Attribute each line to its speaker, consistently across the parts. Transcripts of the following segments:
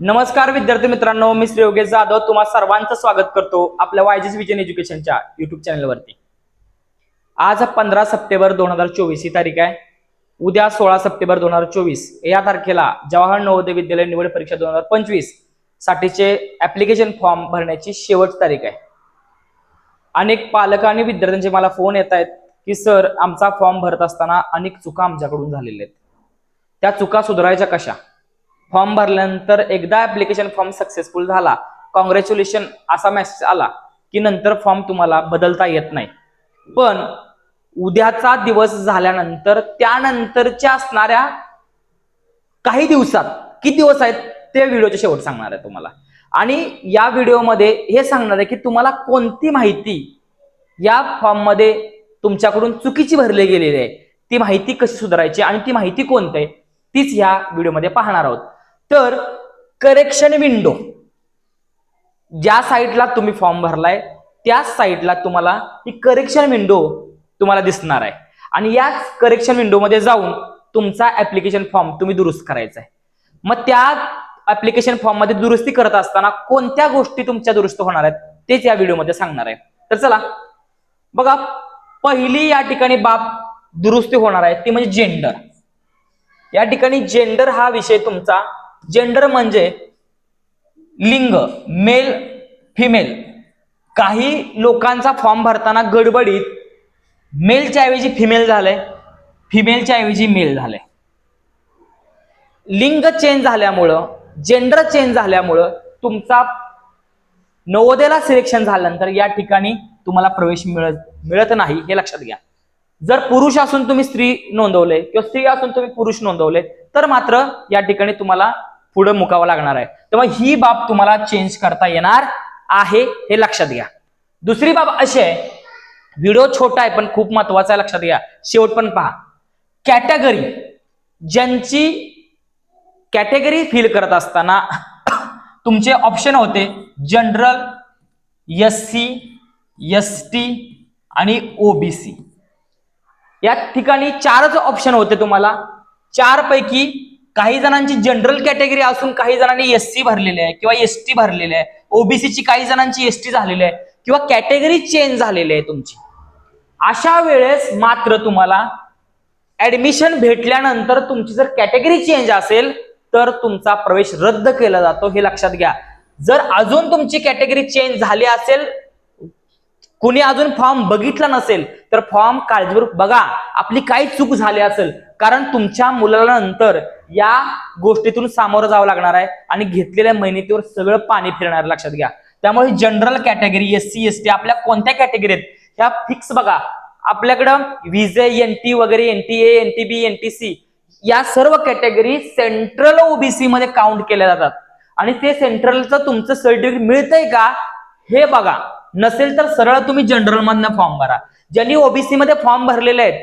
Speaker 1: नमस्कार विद्यार्थी मित्रांनो मी श्री योगेश जाधव. तुम्हा सर्वांचं स्वागत करतो आपल्या वायजीस विजन एज्युकेशनच्या युट्यूब चॅनलवरती आज पंधरा सप्टेंबर दोन हजार चोवीस ही तारीख आहे. उद्या सोळा सप्टेंबर दोन हजार चोवीस. या तारखेला जवाहर नवोदय विद्यालय निवड परीक्षा दोन हजार पंचवीस साठीचे ऍप्लिकेशन फॉर्म भरण्याची शेवट तारीख आहे. अनेक पालक आणि विद्यार्थ्यांचे मला फोन येत आहेत की सर आमचा फॉर्म भरत असताना अनेक चुका आमच्याकडून झालेल्या आहेत. त्या चुका सुधारायच्या कशा? फॉर्म भरल्यानंतर एकदा ऍप्लिकेशन फॉर्म सक्सेसफुल झाला कॉंग्रॅच्युलेशन असा मेसेज आला की नंतर फॉर्म तुम्हाला बदलता येत नाही. पण उद्याचा दिवस झाल्यानंतर त्यानंतरच्या असणाऱ्या काही दिवसात किती दिवस आहेत ते व्हिडिओचे शेवट सांगणार आहे तुम्हाला. आणि या व्हिडिओमध्ये हे सांगणार आहे की तुम्हाला कोणती माहिती या फॉर्ममध्ये तुमच्याकडून चुकीची भरली गेलेली आहे ती माहिती कशी सुधारायची आणि ती माहिती कोणती आहे तीच ह्या व्हिडिओमध्ये पाहणार आहोत. तर करेक्शन विंडो ज्या साईडला तुम्ही फॉर्म भरलाय त्याच साईडला तुम्हाला ही करेक्शन विंडो तुम्हाला दिसणार आहे. आणि याच करेक्शन विंडोमध्ये जाऊन तुमचा ऍप्लिकेशन फॉर्म तुम्ही दुरुस्त करायचा आहे. मग त्या ऍप्लिकेशन फॉर्ममध्ये दुरुस्ती करत असताना कोणत्या गोष्टी तुमच्या दुरुस्त होणार आहेत तेच या व्हिडिओमध्ये सांगणार आहे. तर चला बघा पहिली या ठिकाणी बाब दुरुस्ती होणार आहे ती म्हणजे जेंडर या ठिकाणी जेंडर हा विषय तुमचा जेंडर म्हणजे लिंग मेल फिमेल काही लोकांचा फॉर्म भरताना गडबडीत मेलच्या ऐवजी फिमेल झालंय फिमेलच्या ऐवजी मेल झालंय. लिंग चेंज झाल्यामुळं जेंडर चेंज झाल्यामुळं तुमचा नवोदयाला सिलेक्शन झाल्यानंतर या ठिकाणी तुम्हाला प्रवेश मिळत मिळत नाही हे लक्षात घ्या. जर पुरुष असून तुम्ही स्त्री नोंदवले किंवा स्त्री असून तुम्ही पुरुष नोंदवले तर मात्र या ठिकाणी तुम्हाला पुढे मुकावं लागणार आहे. तेव्हा ही बाब तुम्हाला चेंज करता येणार आहे हे लक्षात घ्या. दुसरी बाब अशी आहे व्हिडिओ छोटा आहे पण खूप महत्त्वाचा आहे लक्षात घ्या. शेवट पण पहा. कॅटेगरी ज्यांची कॅटेगरी फिल करत असताना तुमचे ऑप्शन होते general S C S T आणि ओबीसी या ठिकाणी चारच ऑप्शन होते तुम्हाला. चार पैकी काही जणांची जनरल कॅटेगरी असून काही जणांनी एस सी भरलेले आहे किंवा एस टी भरलेले आहे. ओबीसीची काही जणांची एस टी झालेली आहे किंवा कॅटेगरी चेंज झालेली आहे तुमची. अशा वेळेस मात्र तुम्हाला ऍडमिशन भेटल्यानंतर तुमची जर कॅटेगरी चेंज असेल तर तुमचा प्रवेश रद्द केला जातो हे लक्षात घ्या. जर अजून तुमची कॅटेगरी चेंज झाली असेल कुणी अजून फॉर्म बघितला नसेल तर फॉर्म काळजीपूर्वक बघा. आपली काही चूक झाली असेल कारण तुमच्या मुलाला नंतर या गोष्टीतून सामोरं जावं लागणार आहे आणि घेतलेल्या मेहनतीवर सगळं पाणी फिरणार लक्षात घ्या. त्यामुळे general category S C S T आपल्या कोणत्या कॅटेगरी आहेत ह्या फिक्स बघा. आपल्याकडं व्हिजे एन टी वगैरे N T A N T B N T C या सर्व कॅटेगरी सेंट्रल ओबीसी मध्ये काउंट केल्या जातात. आणि ते सेंट्रलचं तुमचं सर्टिफिकेट मिळतंय का हे बघा. नसेल तर सरळ तुम्ही जनरल मधनं फॉर्म भरा. ज्यांनी ओबीसी मध्ये फॉर्म भरलेले आहेत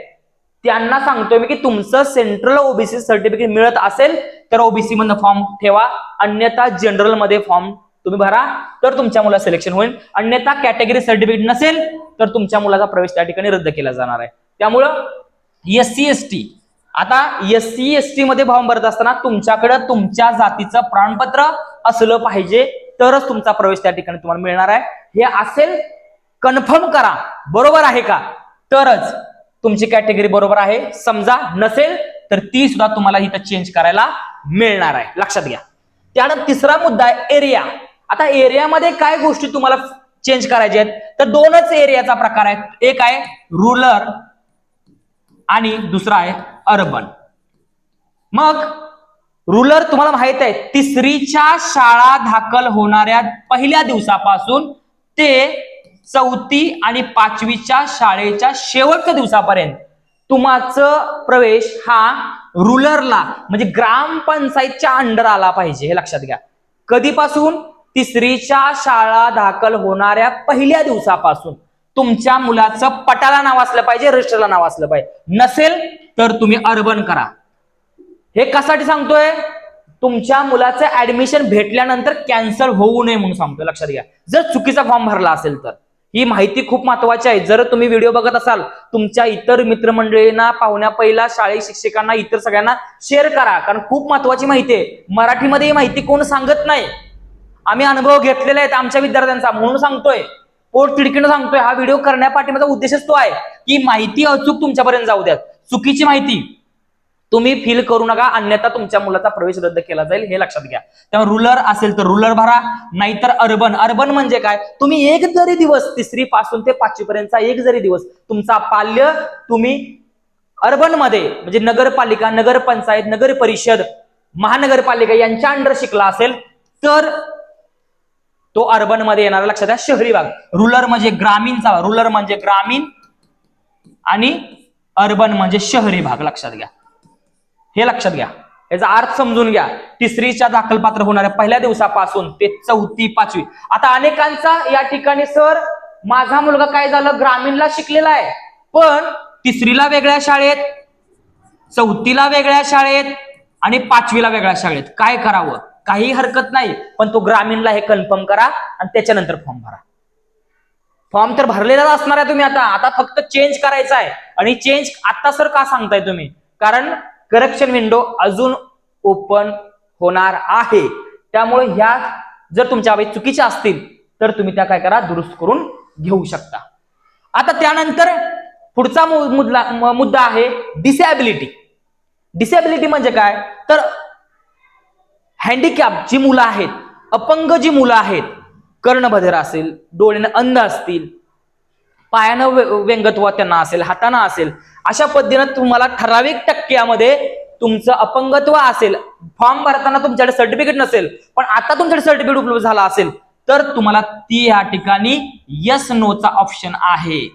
Speaker 1: त्यांना सांगतोय मी की तुमचं सेंट्रल ओबीसी सर्टिफिकेट मिळत असेल तर ओबीसी मधनं फॉर्म ठेवा. अन्यथा जनरलमध्ये फॉर्म तुम्ही भरा तर तुमच्या मुला सिलेक्शन होईल. अन्यथा कॅटेगरी सर्टिफिकेट नसेल तर तुमच्या मुलाचा प्रवेश त्या ठिकाणी रद्द केला जाणार आहे. त्यामुळं एस सी एस टी आता एस सी एस टी मध्ये फॉर्म भरत असताना तुमच्याकडे तुमच्या जातीचं प्रमाणपत्र असलं पाहिजे तरच तुमचा प्रवेश त्या ठिकाणी तुम्हाला मिळणार आहे. हे असेल कन्फर्म करा. बरोबर आहे का? तरच. तुमची कॅटेगरी बरोबर आहे. समजा नसेल तर ती सुद्धा तुम्हाला इथं चेंज करायला मिळणार आहे. लक्षात घ्या. त्यानंतर तिसरा मुद्दा आहे एरिया आता एरियामध्ये काय गोष्टी तुम्हाला चेंज करायच्या आहेत? तर दोनच एरियाचा प्रकार आहे एक आहे रुरल आणि दुसरा आहे अर्बन मग रुरल तुम्हाला माहीत आहे तिसरीच्या शाळा दाखल होणाऱ्या पहिल्या दिवसापासून ते चौथी आणि पाचवीच्या शाळेच्या शेवटच्या दिवसापर्यंत तुमचं प्रवेश हा रुलरला म्हणजे ग्रामपंचायतच्या अंडर आला पाहिजे हे लक्षात घ्या. कधीपासून? तिसरीच्या शाळा दाखल होणाऱ्या पहिल्या दिवसापासून. तुमच्या मुलाचं पटाला नाव असलं पाहिजे रजिस्टरला नाव असलं पाहिजे. नसेल तर तुम्ही अर्बन करा. हे कशासाठी सांगतोय? तुमच्या मुलाचं ऍडमिशन भेटल्यानंतर कॅन्सल होऊ नये म्हणून सांगतोय लक्षात घ्या. जर चुकीचा फॉर्म भरला असेल तर. ही माहिती खूप महत्वाची आहे. जर तुम्ही व्हिडिओ बघत असाल तुमच्या इतर मित्रमंडळींना पाहुण्या पहिला शाळेत शिक्षकांना इतर सगळ्यांना शेअर करा. कारण खूप महत्वाची माहिती आहे. मराठीमध्ये ही माहिती कोण सांगत नाही. आम्ही अनुभव घेतलेला आहेत आमच्या विद्यार्थ्यांचा. म्हणून सांगतोय. पोट तिडकीनं सांगतोय. हा व्हिडिओ करण्यापाठी उद्देशच तो आहे की माहिती अचूक तुमच्यापर्यंत जाऊ द्यात. चुकीची माहिती. तुम्ही फील करू नका अन्यथा तुमच्या मुलाचा प्रवेश रद्द केला जाईल हे लक्षात घ्या. त्यामुळे रुलर असेल तर रुलर भरा नाहीतर अर्बन अर्बन म्हणजे काय? तुम्ही एक जरी दिवस तिसरी पासून ते पाचवी पर्यंतचा एक जरी दिवस तुमचा पाल्य तुम्ही अर्बनमध्ये म्हणजे नगरपालिका नगरपंचायत नगर परिषद महानगरपालिका यांच्या अंडर शिकला असेल तर तो अर्बनमध्ये येणारा लक्षात घ्या शहरी भाग. रुलर म्हणजे ग्रामीणचा रुलर म्हणजे ग्रामीण आणि अर्बन म्हणजे शहरी भाग लक्षात घ्या. हे लक्षात घ्या. याचा अर्थ समजून घ्या. तिसरीच्या दाखलपात्र होणाऱ्या पहिल्या दिवसापासून ते चौथी पाचवी. आता अनेकांचा या ठिकाणी सर माझा मुलगा काय झालं? ग्रामीणला शिकलेला आहे. पण तिसरीला वेगळ्या शाळेत चौथीला वेगळ्या शाळेत आणि पाचवीला वेगळ्या शाळेत. काय करावं? काही हरकत नाही. पण तो ग्रामीणला हे कन्फर्म करा आणि त्याच्यानंतर फॉर्म भरा. फॉर्म तर भरलेलाच असणार आहे तुम्ही आता. आता फक्त चेंज करायचा आहे. आणि चेंज आता सर का सांगताय तुम्ही? कारण करेक्शन विंडो अजून ओपन होणार आहे. त्यामुळे ह्या जर तुमच्या बाबी चुकीच्या असतील तर तुम्ही त्या काय करा दुरुस्त करून घेऊ शकता. आता त्यानंतर पुढचा मु- मुद्दा मुद्दा आहे डिसॅबिलिटी डिसॅबिलिटी म्हणजे काय? तर हँडिकॅप जी मुलं आहेत अपंग जी मुलं आहेत कर्णबधिर असेल डोळ्यानं अंध असतील पायानं व्यंगत्व त्यांना असेल हातानं असेल अशा पद्धतीनं तुम्हाला ठराविक टक्क्यामध्ये तुमचं अपंगत्व असेल फॉर्म भरताना तुमच्याकडे सर्टिफिकेट नसेल पण आता तुमच्याकडे सर्टिफिकेट उपलब्ध झाला असेल तर तुम्हाला ती या ठिकाणी यस नोचा ऑप्शन आहे.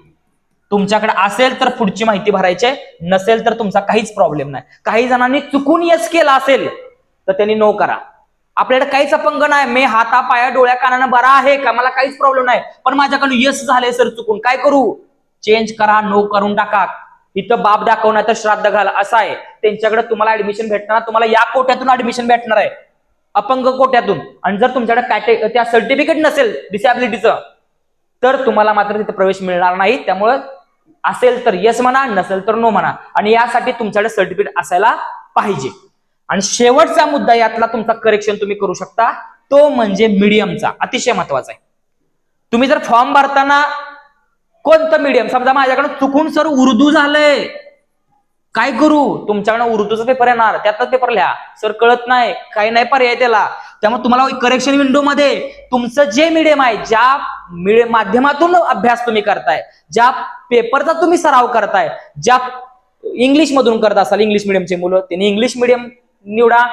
Speaker 1: तुमच्याकडे असेल तर पुढची माहिती भरायची नसेल तर तुमचा काहीच प्रॉब्लेम नाही. काही जणांनी चुकून यस केला असेल तर त्यांनी नो करा. आपल्याकडे काहीच अपंग नाही. मी हाता पाया डोळ्या कानानं बरा आहे का? मला काहीच प्रॉब्लेम नाही. पण माझ्याकडून यश झाले सर चुकून. काय करू? चेंज करा नो करून टाका. इथं बाप दाखवणार तर श्राद्ध घाला. असं आहे. त्यांच्याकडे तुम्हाला ऍडमिशन भेटणार. तुम्हाला या कोट्यातून ऍडमिशन भेटणार आहे. अपंग कोट्यातून. आणि जर तुमच्याकडे कॅटे त्या सर्टिफिकेट नसेल डिसॅबिलिटीचं तर तुम्हाला मात्र तिथे प्रवेश मिळणार नाही. त्यामुळं असेल तर येस म्हणा नसेल तर नो म्हणा. आणि यासाठी तुमच्याकडे सर्टिफिकेट असायला पाहिजे. आणि शेवटचा मुद्दा यातला तुमचा करेक्शन तुम्ही करू शकता. तो म्हणजे मीडियमचा अतिशय महत्त्वाचा आहे. तुम्ही जर फॉर्म भरताना कोणतं मीडियम समजा माझ्याकडे चुकून सर उर्दू झालंय. काय करू? तुमच्याकडे उर्दूचा पेपर येणार त्यातच पेपर लिहा. सर कळत नाही काही नाही पर्याय त्याला. त्यामुळे तुम्हाला करेक्शन विंडो मध्ये तुमचं जे मीडियम आहे ज्या मिडियम माध्यमातून अभ्यास तुम्ही करताय ज्या पेपरचा तुम्ही सराव करताय ज्या इंग्लिश मधून करत असाल इंग्लिश मिडियमचे मुलं त्यांनी इंग्लिश मिडियम निवडा.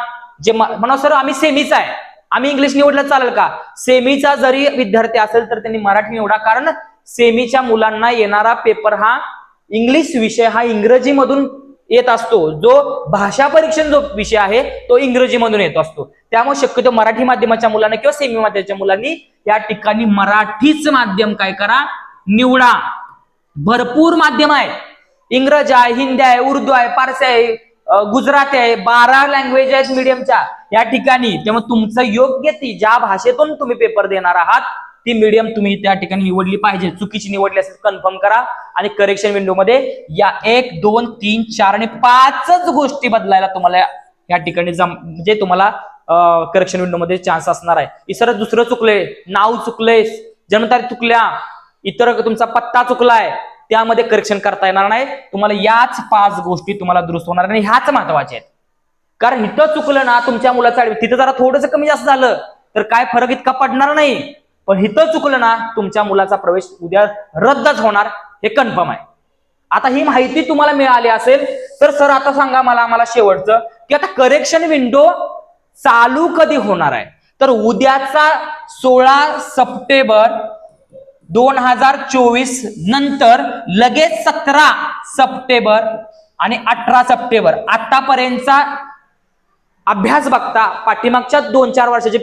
Speaker 1: जे म्हणा सर आम्ही सेमीचा आहे. आम्ही इंग्लिश निवडलं चालेल का? सेमीचा जरी विद्यार्थी असेल तर त्यांनी मराठी निवडा. कारण सेमीच्या मुलांना येणारा पेपर हा इंग्लिश विषय हा इंग्रजी मधून येत असतो. जो भाषा परीक्षण जो विषय आहे तो इंग्रजी मधून येत असतो. त्यामुळे शक्यतो मराठी माध्यमाच्या मुलांना किंवा सेमी माध्यमाच्या मुलांनी या ठिकाणी मराठीच माध्यम काय करा? निवडा. भरपूर माध्यम आहे. इंग्रज आहे हिंदी आहे उर्दू आहे पारसी आहे गुजराती आहे. बारा लँग्वेज आहेत मीडियमच्या या ठिकाणी तेव्हा तुमचं योग्य ती ज्या भाषेतून तुम्ही पेपर देणार आहात ती मीडियम तुम्ही त्या ठिकाणी निवडली पाहिजे. चुकीची निवडली असेल कन्फर्म करा. आणि करेक्शन विंडो मध्ये या एक दोन तीन चार आणि पाचच गोष्टी बदलायला तुम्हाला या ठिकाणी जम म्हणजे तुम्हाला करेक्शन विंडो मध्ये चान्स असणार आहे. इतर दुसरं चुकले नाव चुकले जन्मतारीख चुकल्या. इतर तुमचा पत्ता चुकलाय. त्यामध्ये करेक्शन करता येणार नाही. तुम्हाला याच पाच गोष्टी तुम्हाला दुरुस्त होणार नाही ह्याच महत्त्वाच्या आहेत. कारण इथं चुकलं ना तुमच्या मुलाचं तिथं जरा थोडंसं कमी जास्त झालं तर काय फरक इतका पडणार नाही. पण इथं चुकलं ना तुमच्या मुलाचा प्रवेश उद्या रद्दच होणार हे कन्फर्म आहे. आता ही माहिती तुम्हाला मिळाली असेल तर सर आता सांगा मला आम्हाला शेवटचं की आता करेक्शन विंडो चालू कधी होणार आहे? तर उद्याचा सोळा सप्टेंबर दोन हजार चोवीस नंतर लगेच सतरा सप्टेंबर आणि अठरा सप्टेंबर. आतापर्यंतचा अभ्यास बघता पाठीमागच्या दोन चार वर्षाचे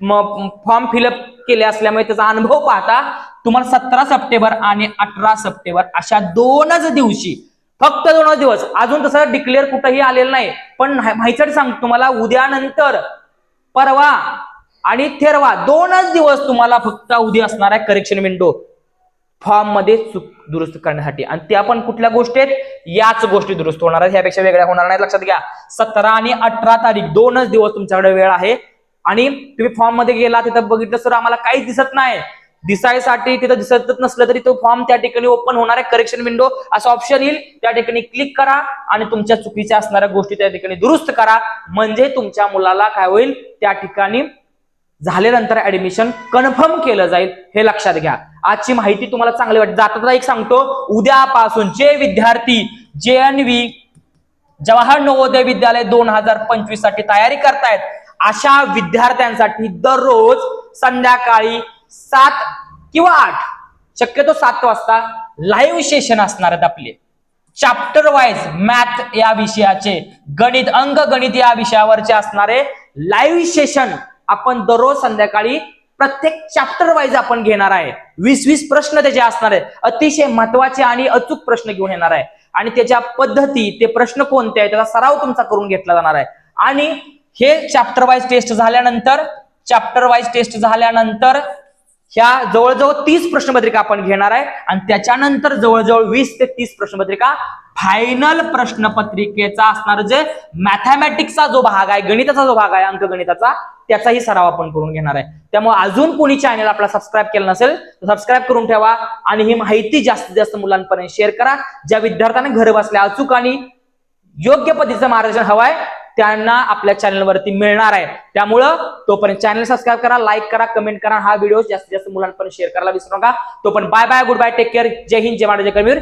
Speaker 1: फॉर्म फिलअप केले असल्यामुळे त्याचा अनुभव पाहता तुम्हाला सतरा सप्टेंबर आणि अठरा सप्टेंबर अशा दोनच दिवशी फक्त दोनच दिवस अजून तसं डिक्लेअर कुठंही आलेलं नाही पण माहिती सांगतो तुम्हाला उद्यानंतर परवा आणि थेरवा दोनच दिवस तुम्हाला फक्त उद्या असणार आहे करेक्शन विंडो फॉर्ममध्ये चूक दुरुस्त करण्यासाठी. आणि त्या पण कुठल्या गोष्टी आहेत? याच गोष्टी दुरुस्त होणार आहेत. ह्यापेक्षा वेगळ्या होणार नाही लक्षात घ्या. सतरा आणि अठरा तारीख दोनच दिवस तुमच्याकडे वेळ आहे. आणि तुम्ही फॉर्ममध्ये गेला तिथं बघितलं सर आम्हाला काहीच दिसत नाही. दिसायसाठी तिथं दिसतच नसलं तरी तो फॉर्म त्या ठिकाणी ओपन होणार आहे. करेक्शन विंडो असं ऑप्शन येईल. त्या ठिकाणी क्लिक करा आणि तुमच्या चुकीच्या असणाऱ्या गोष्टी त्या ठिकाणी दुरुस्त करा. म्हणजे तुमच्या मुलाला काय होईल? त्या ठिकाणी झाल्यानंतर ऍडमिशन कन्फर्म केलं जाईल हे लक्षात घ्या. आजची माहिती तुम्हाला चांगली वाटते. जाताना एक सांगतो उद्यापासून जे विद्यार्थी जे एन व्ही जवाहर नवोदय विद्यालय दोन हजार पंचवीससाठी तयारी करतायत अशा विद्यार्थ्यांसाठी दररोज संध्याकाळी सात किंवा आठ शक्यतो सात वाजता लाईव्ह सेशन असणार आहेत आपले. चॅप्टर वाईज मॅथ या विषयाचे गणित अंक गणित या विषयावरचे असणारे लाईव्ह सेशन आपण दररोज संध्याकाळी प्रत्येक चॅप्टर वाईज आपण घेणार आहे. वीस वीस प्रश्न त्याचे असणार आहेत. अतिशय महत्त्वाचे आणि अचूक प्रश्न घेऊन येणार आहे. आणि त्याच्या पद्धती ते प्रश्न कोणते आहेत त्याचा सराव तुमचा करून घेतला जाणार आहे. आणि हे चॅप्टर वाईज टेस्ट झाल्यानंतर चॅप्टर वाईज टेस्ट झाल्यानंतर ह्या जवळजवळ तीस प्रश्नपत्रिका आपण घेणार आहे. आणि त्याच्यानंतर जवळजवळ वीस ते तीस प्रश्नपत्रिका फायनल प्रश्नपत्रिकेचा असणार जे मॅथमॅटिक्सचा जो भाग आहे गणिताचा जो भाग आहे अंकगणिताचा त्याचाही सराव आपण करून घेणार आहे. त्यामुळे अजून कोणी चॅनल आपला सबस्क्राईब केलं नसेल तर सबस्क्राईब करून ठेवा आणि ही माहिती जास्तीत जास्त मुलांपर्यंत शेअर करा. ज्या विद्यार्थ्यांना घर बसल्या अचूक आणि योग्य पद्धतीचं मार्गदर्शन आहे त्यांना आपल्या चॅनलवरती मिळणार आहे. त्यामुळं तोपर्यंत चॅनल सबस्क्राईब करा लाईक करा कमेंट करा. हा व्हिडिओ जास्तीत जास्त मुलांपर्यंत शेअर करायला विसरू नका. तोपर्यंत bye bye goodbye take care जय हिंद जय महाराज जय कबीर.